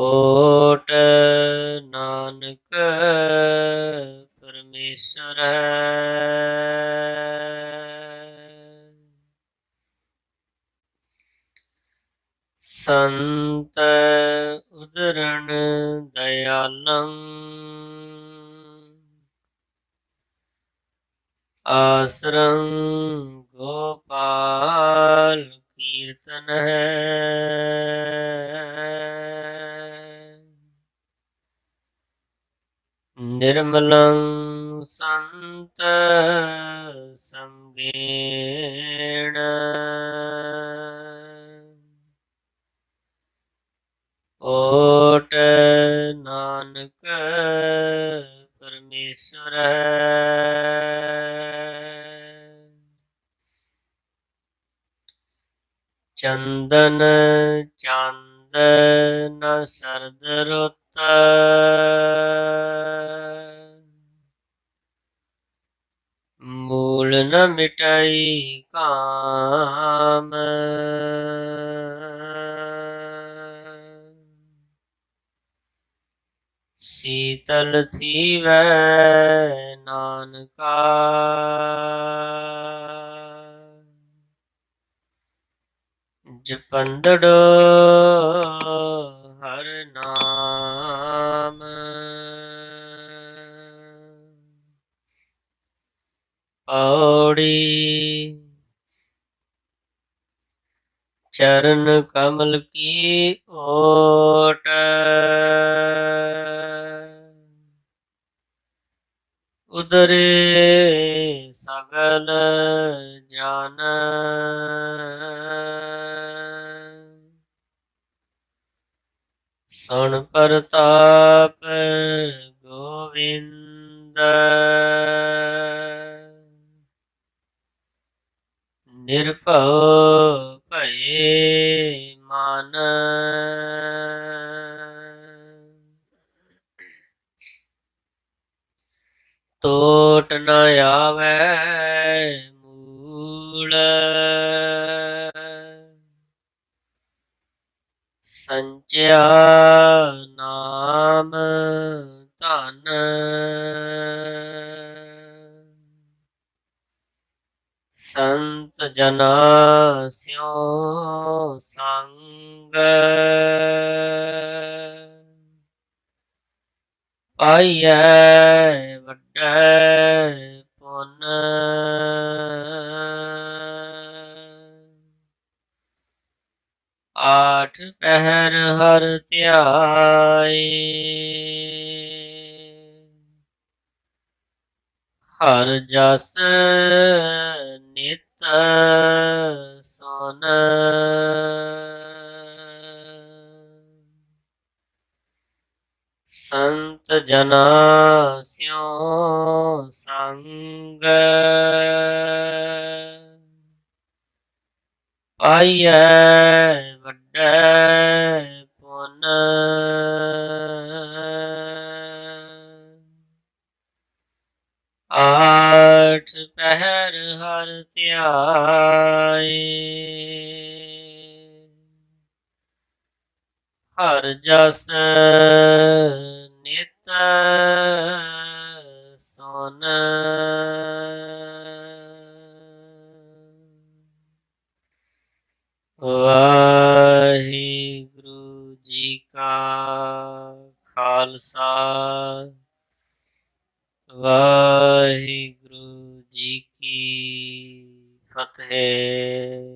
ਓਟ ਨਾਨਕ ਪਰਮੇਸ਼ਰ ਸੰਤ ਉਦਰਣ ਦਇਆਲੰ ਆਸਰੰ નિર્મલં સંત સંગેણ કોટ નાનક પરમેશ્વર ચંદન ચાંદ સરદ રોતા गुण न मिटाई काम। शीतल थी वह नानका जपंदड़ो ਪੌੜੀ ਚਰਨ ਕਮਲ ਕੀ ਓਟ। ਉਦਰੇ ਸਗਲ ਜਨ। ਸੁਣ ਪ੍ਰਤਾਪ ਗੋਵਿੰਦ। ਨਿਰਭਉ ਭਏ ਮਨ ਟੋਟ ਨ ਆਵੈ ਮੂਲ। ਸੰਚਿਆ ਨਾਮ ਧਨ। ਸੰਤ ਜਨਾ ਸਿਓ ਸੰਗ। ਪਾਈਐ ਵੱਡੈ ਪੁੰਨ। ਆਠ ਪਹਿਰ ਹਰ ਧਿਆਏ ਹਰ ਜਸ ਨਿਤ ਸੁਨ ਸੰਤ ਜਨਾ ਸਿਓ ਸੰਗ ਪਾਈਐ ਵੱਡੈ ਪੁੰਨ ਆਠ ਪਹਿਰ ਹਰ ਧਿਆਏ। ਹਰ ਜਸ ਨਿਤ ਸੁਨ। ਵਾ ਜੀ ਕਾ ਖਾਲਸਾ। ਵਾਹਿਗੁਰੂ ਜੀ ਕੀ ਫਤਿਹ।